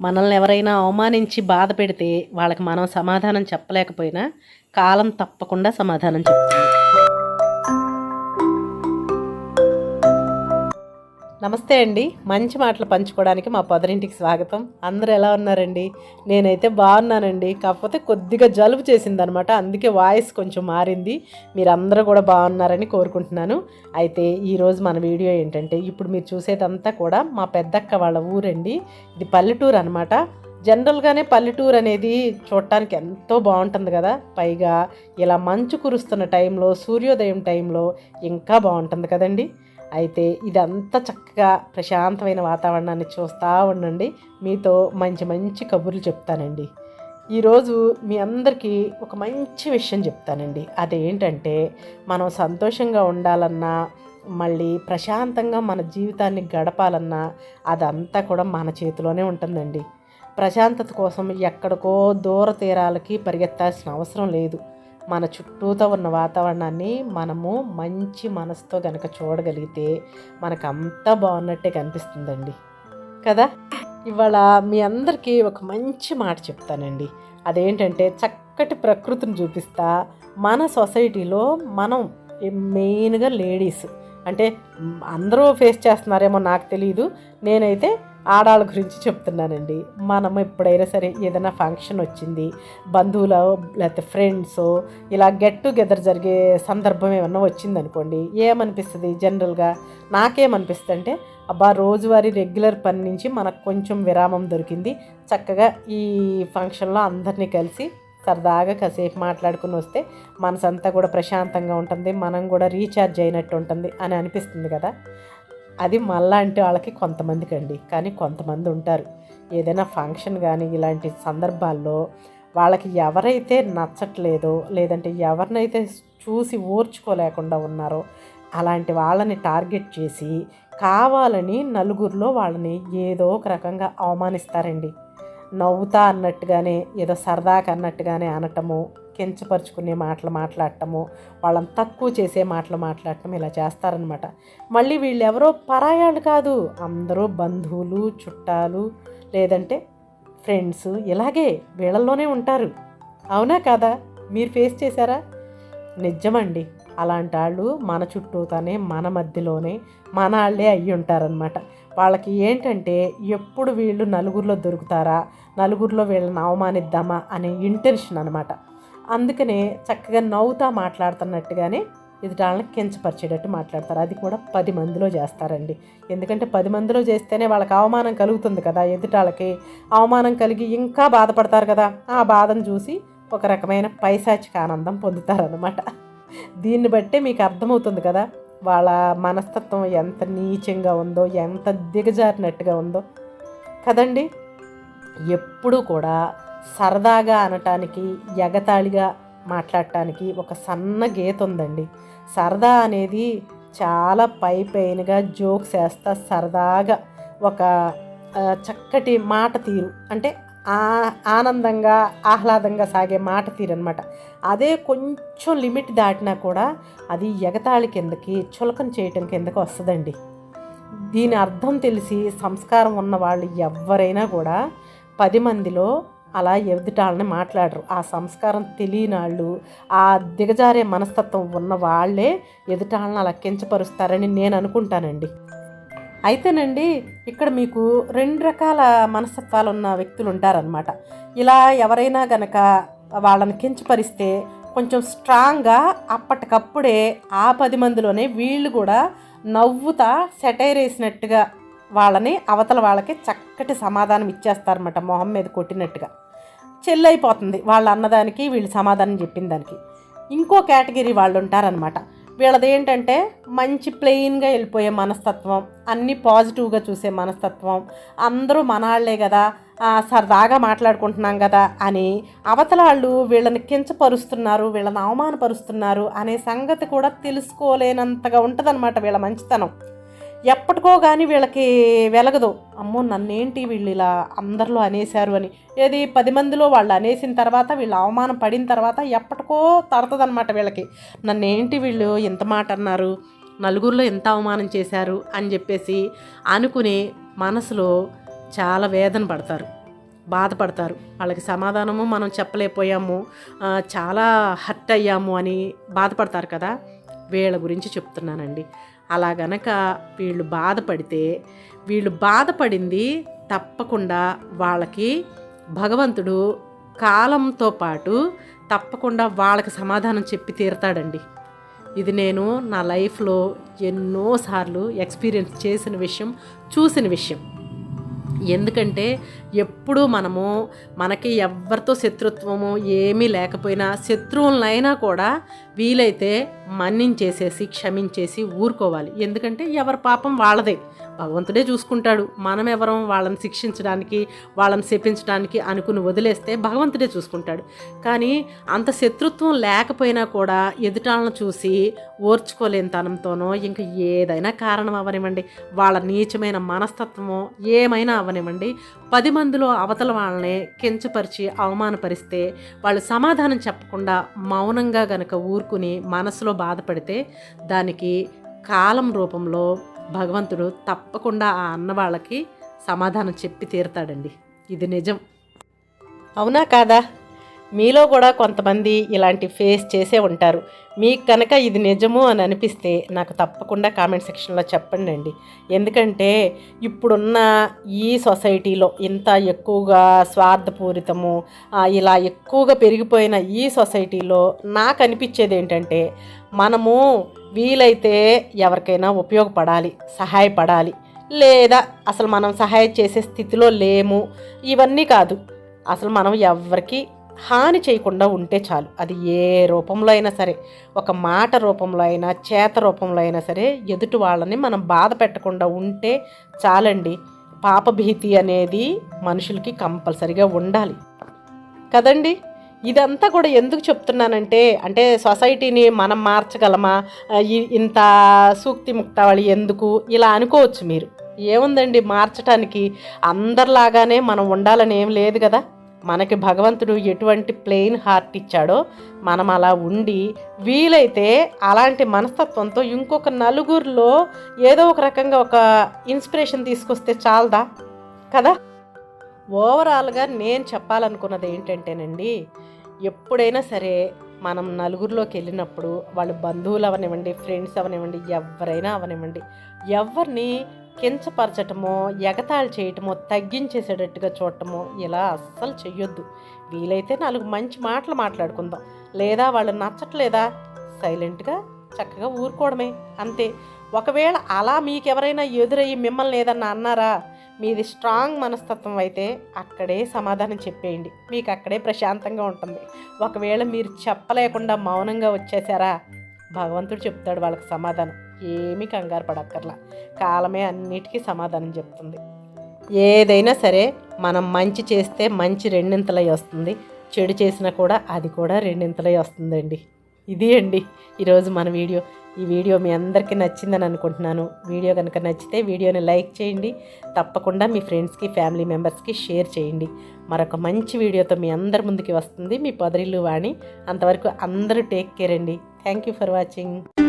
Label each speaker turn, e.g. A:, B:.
A: మనల్ని ఎవరైనా అవమానించి బాధ పెడితే వాళ్ళకి మనం సమాధానం చెప్పలేకపోయినా కాలం తప్పకుండా సమాధానం చెప్తుంది నమస్తే అండి. మంచి మాటలు పంచుకోవడానికి మా పొదరింటికి స్వాగతం. అందరూ ఎలా ఉన్నారండి? నేనైతే బాగున్నానండి. కాకపోతే కొద్దిగా జలుబు చేసిందనమాట. అందుకే వాయిస్ కొంచెం మారింది. మీరందరూ కూడా బాగున్నారని కోరుకుంటున్నాను. అయితే ఈరోజు మన వీడియో ఏంటంటే ఇప్పుడు మీరు చూసేదంతా కూడా మా పెద్దక్క వాళ్ళ ఊరండి. ఇది పల్లెటూరు అనమాట. జనరల్గానే పల్లెటూరు అనేది చూడటానికి ఎంతో బాగుంటుంది కదా. పైగా ఇలా మంచు కురుస్తున్న టైంలో సూర్యోదయం టైంలో ఇంకా బాగుంటుంది కదండి. అయితే ఇదంతా చక్కగా ప్రశాంతమైన వాతావరణాన్ని చూస్తూ ఉండండి. మీతో మంచి మంచి కబుర్లు చెప్తానండి. ఈరోజు మీ అందరికీ ఒక మంచి విషయం చెప్తానండి. అదేంటంటే మనం సంతోషంగా ఉండాలన్నా మళ్ళీ ప్రశాంతంగా మన జీవితాన్ని గడపాలన్నా అదంతా కూడా మన చేతిలోనే ఉంటుందండి. ప్రశాంతత కోసం ఎక్కడికో దూర తీరాలకి పరిగెత్తాల్సిన అవసరం లేదు. మన చుట్టూతో ఉన్న వాతావరణాన్ని మనము మంచి మనసుతో కనుక చూడగలిగితే మనకు అంతా బాగున్నట్టే కనిపిస్తుందండి. కదా? ఇవాళ మీ అందరికీ ఒక మంచి మాట చెప్తానండి. అదేంటంటే చక్కటి ప్రకృతిని చూపిస్తా మన సొసైటీలో మనం మెయిన్గా లేడీస్. అంటే అందరూ ఫేస్ చేస్తున్నారేమో నాకు తెలియదు నేనైతే ఆడాళ్ళ గురించి చెప్తున్నానండి. మనం ఎప్పుడైనా సరే ఏదైనా ఫంక్షన్ వచ్చింది బంధువుల లేకపోతే ఫ్రెండ్స్ ఇలా గెట్ టుగెదర్ జరిగే సందర్భం ఏమన్నా వచ్చిందనుకోండి ఏమనిపిస్తుంది జనరల్గా? నాకేమనిపిస్తుంది అంటే అబ్బా రోజువారీ రెగ్యులర్ పని నుంచి మనకు కొంచెం విరామం దొరికింది. చక్కగా ఈ ఫంక్షన్లో అందరినీ కలిసి సరదాగా కాసేపు మాట్లాడుకుని వస్తే మనసంతా కూడా ప్రశాంతంగా ఉంటుంది మనం కూడా రీఛార్జ్ అయినట్టు ఉంటుంది అని అనిపిస్తుంది కదా? అది మళ్ళాంటి వాళ్ళకి కొంతమందికి అండి కానీ కొంతమంది ఉంటారు. ఏదైనా ఫంక్షన్ కానీ ఇలాంటి సందర్భాల్లో వాళ్ళకి ఎవరైతే నచ్చట్లేదో లేదంటే ఎవరినైతే చూసి ఓర్చుకోలేకుండా ఉన్నారో అలాంటి వాళ్ళని టార్గెట్ చేసి కావాలని నలుగురిలో వాళ్ళని ఏదో ఒక రకంగా అవమానిస్తారండి. నవ్వుతా అన్నట్టుగానే ఏదో సరదాగా అన్నట్టుగానే అనటము కించపరుచుకునే మాటలు మాట్లాడటము వాళ్ళని తక్కువ చేసే మాటలు మాట్లాడటం ఇలా చేస్తారనమాట మళ్ళీ వీళ్ళు ఎవరో పరాయాళ్ళు కాదు అందరూ బంధువులు చుట్టాలు లేదంటే ఫ్రెండ్స్ ఇలాగే వీళ్ళల్లోనే ఉంటారు. అవునా కదా? మీరు ఫేస్ చేశారా? నిజమండి. అలాంటి వాళ్ళు మన చుట్టూతోనే మన మధ్యలోనే మన వాళ్ళే అయ్యి ఉంటారనమాట వాళ్ళకి ఏంటంటే ఎప్పుడు వీళ్ళు నలుగురిలో దొరుకుతారా నలుగురిలో వీళ్ళని అవమానిద్దామా అనే ఇంటెన్షన్ అనమాట అందుకనే చక్కగా నవ్వుతా మాట్లాడుతున్నట్టుగానే ఎదుటాలను కించపరిచేటట్టు మాట్లాడతారు. అది కూడా పది మందిలో చేస్తారండి. ఎందుకంటే పది మందిలో చేస్తేనే వాళ్ళకి అవమానం కలుగుతుంది కదా. ఎదుటాళ్ళకి అవమానం కలిగి ఇంకా బాధపడతారు కదా. ఆ బాధను చూసి ఒక రకమైన పైశాచిక ఆనందం పొందుతారనమాట దీన్ని బట్టే మీకు అర్థమవుతుంది కదా. వాళ్ళ మనస్తత్వం ఎంత నీచంగా ఉందో ఎంత దిగజారినట్టుగా ఉందో. కదండి? ఎప్పుడూ కూడా సరదాగా అనటానికి ఎగతాళిగా మాట్లాడటానికి ఒక సన్న గీత ఉందండి. సరదా అనేది చాలా పై పైనగా జోక్స్ వేస్తా సరదాగా ఒక చక్కటి మాట తీరు. అంటే ఆనందంగా ఆహ్లాదంగా సాగే మాట తీరు అనమాట అదే కొంచెం లిమిట్ దాటినా కూడా అది ఎగతాళి కిందకి చులకం చేయటం కిందకి వస్తుందండి. దీని అర్థం తెలిసి సంస్కారం ఉన్న వాళ్ళు ఎవరైనా కూడా పది మందిలో అలా ఎదుటాలని మాట్లాడరు. ఆ సంస్కారం తెలియని వాళ్ళు ఆ దిగజారే మనస్తత్వం ఉన్న వాళ్ళే ఎదుటాలను అలా కించపరుస్తారని నేను అనుకుంటానండి. అయితేనండి ఇక్కడ మీకు రెండు రకాల మనస్తత్వాలు ఉన్న వ్యక్తులు ఉంటారనమాట ఇలా ఎవరైనా గనక వాళ్ళని కించపరిస్తే కొంచెం స్ట్రాంగ్గా అప్పటికప్పుడే ఆ పది మందిలోనే వీళ్ళు కూడా నవ్వుతా సెటైర్ వేసినట్టుగా వాళ్ళని అవతల వాళ్ళకి చక్కటి సమాధానం ఇచ్చేస్తారన్నమాట మొహం మీద కొట్టినట్టుగా. చెల్లైపోతుంది వాళ్ళు అన్నదానికి వీళ్ళు సమాధానం చెప్పిన దానికి. ఇంకో కేటగిరీ వాళ్ళు ఉంటారనమాట వీళ్ళది ఏంటంటే మంచి ప్లెయిన్గా వెళ్ళిపోయే మనస్తత్వం అన్నీ పాజిటివ్గా చూసే మనస్తత్వం అందరూ మనాళ్ళే కదా సరదాగా మాట్లాడుకుంటున్నాం కదా అని అవతల వాళ్ళు వీళ్ళని కించపరుస్తున్నారు వీళ్ళని అవమానపరుస్తున్నారు అనే సంగతి కూడా తెలుసుకోలేనంతగా ఉంటుందన్నమాట వీళ్ళ మంచితనం. ఎప్పటికో కానీ వీళ్ళకి వెలగదు. అమ్మో నన్నేంటి వీళ్ళు ఇలా అందరిలో అనేశారు అని. ఏది పది మందిలో వాళ్ళు అనేసిన తర్వాత వీళ్ళు అవమానం పడిన తర్వాత ఎప్పటికో తడతదనమాట వీళ్ళకి. నన్నేంటి వీళ్ళు ఇంత మాట అన్నారు నలుగురిలో ఎంత అవమానం చేశారు అని చెప్పేసి అనుకుని మనసులో చాలా వేదన పడతారు బాధపడతారు. వాళ్ళకి సమాధానము మనం చెప్పలేకపోయాము చాలా హర్ట్ అయ్యాము అని బాధపడతారు కదా. వీళ్ళ గురించి చెప్తున్నానండి. అలా గనక వీళ్ళు బాధపడితే వీళ్ళు బాధపడింది తప్పకుండా వాళ్ళకి భగవంతుడు కాలంతో పాటు తప్పకుండా వాళ్ళకి సమాధానం చెప్పి తీరుతాడండి. ఇది నేను నా లైఫ్లో ఎన్నోసార్లు ఎక్స్పీరియన్స్ చేసిన విషయం చూసిన విషయం. ఎందుకంటే ఎప్పుడూ మనము మనకి ఎవరితో శత్రుత్వము ఏమీ లేకపోయినా శత్రువులనైనా కూడా వీలైతే మన్నించేసేసి క్షమించేసి ఊరుకోవాలి. ఎందుకంటే ఎవరి పాపం వాళ్ళదే. భగవంతుడే చూసుకుంటాడు. మనం ఎవరం వాళ్ళని శిక్షించడానికి వాళ్ళని శపించడానికి అనుకుని వదిలేస్తే భగవంతుడే చూసుకుంటాడు. కానీ అంత శత్రుత్వం లేకపోయినా కూడా ఎదుటాలను చూసి ఓర్చుకోలేని తనంతోనో ఇంకా ఏదైనా కారణం అవనివ్వండి. వాళ్ళ నీచమైన మనస్తత్వమో ఏమైనా అవనివ్వండి. పది మందిలో అవతల వాళ్ళని కించపరిచి అవమానపరిస్తే వాళ్ళు సమాధానం చెప్పకుండా మౌనంగా గనక ఊరుకుని మనసులో బాధపడితే దానికి కాలం రూపంలో భగవంతుడు తప్పకుండా ఆ అన్న వాళ్ళకి సమాధానం చెప్పి తీరుతాడండి. ఇది నిజం. అవునా కాదా? మీలో కూడా కొంతమంది ఇలాంటి ఫేస్ చేసే ఉంటారు. మీకు కనుక ఇది నిజము అని అనిపిస్తే నాకు తప్పకుండా కామెంట్ సెక్షన్లో చెప్పండి అండి ఎందుకంటే ఇప్పుడున్న ఈ సొసైటీలో ఇంత ఎక్కువగా స్వార్థపూరితము ఇలా ఎక్కువగా పెరిగిపోయిన ఈ సొసైటీలో నాకు అనిపించేది ఏంటంటే మనము వీలైతే ఎవరికైనా ఉపయోగపడాలి సహాయపడాలి. లేదా అసలు మనం సహాయం చేసే స్థితిలో లేము. ఇవన్నీ కాదు. అసలు మనం ఎవరికి హాని చేయకుండా ఉంటే చాలు. అది ఏ రూపంలో అయినా సరే ఒక మాట రూపంలో అయినా చేత రూపంలో అయినా సరే ఎదుటి వాళ్ళని మనం బాధ పెట్టకుండా ఉంటే చాలండి. పాపభీతి అనేది మనుషులకి కంపల్సరిగా ఉండాలి. కదండి? ఇదంతా కూడా ఎందుకు చెప్తున్నానంటే అంటే సొసైటీని మనం మార్చగలమా? ఇ- ఇంత సూక్తి ముక్తావళి ఎందుకు? ఇలా అనుకోవచ్చు మీరు. ఏముందండి మార్చటానికి? అందరిలాగానే మనం ఉండాలని ఏం లేదు కదా. మనకి భగవంతుడు ఎటువంటి ప్లెయిన్ హార్ట్ ఇచ్చాడో మనం అలా ఉండి వీలైతే అలాంటి మనస్తత్వంతో ఇంకొక నలుగురిలో ఏదో ఒక రకంగా ఒక ఇన్స్పిరేషన్ తీసుకొస్తే చాలదా? కదా? ఓవరాల్గా నేను చెప్పాలనుకున్నది ఏంటంటేనండి ఎప్పుడైనా సరే మనం నలుగురిలోకి వెళ్ళినప్పుడు వాళ్ళు బంధువులు అవనివ్వండి ఫ్రెండ్స్ అవనివ్వండి ఎవరైనా అవనివ్వండి ఎవరిని కించపరచటమో ఎగతాళి చేయటమో తగ్గించేసేటట్టుగా చూడటమో ఇలా అస్సలు చెయ్యొద్దు. వీలైతే నాలుగు మంచి మాటలు మాట్లాడుకుందాం. లేదా వాళ్ళు నచ్చట్లేదా? సైలెంట్గా చక్కగా ఊరుకోవడమే. అంతే. ఒకవేళ అలా మీకెవరైనా ఎదురయ్యి మిమ్మల్ని ఏదన్నా అన్నారా? మీది స్ట్రాంగ్ మనస్తత్వం అయితే అక్కడే సమాధానం చెప్పేయండి. మీకు అక్కడే ప్రశాంతంగా ఉంటుంది. ఒకవేళ మీరు చెప్పలేకుండా మౌనంగా వచ్చేసారా? భగవంతుడు చెప్తాడు వాళ్ళకి సమాధానం. ఏమీ కంగారు పడక్కర్లా. కాలమే అన్నిటికీ సమాధానం చెప్తుంది. ఏదైనా సరే మనం మంచి చేస్తే మంచి రెండింతలై వస్తుంది. చెడు చేసినా కూడా అది కూడా రెండింతలై వస్తుందండి. ఇది అండి ఈరోజు మన వీడియో. ఈ వీడియో మీ అందరికీ నచ్చిందని అనుకుంటున్నాను. వీడియో కనుక నచ్చితే వీడియోని లైక్ చేయండి. తప్పకుండా మీ ఫ్రెండ్స్కి ఫ్యామిలీ మెంబర్స్కి షేర్ చేయండి. మరొక మంచి వీడియోతో మీ అందరి ముందుకి వస్తుంది మీ పదరిల్లు వాణి. అంతవరకు అందరూ టేక్ కేర్ అండి. Thank you for watching.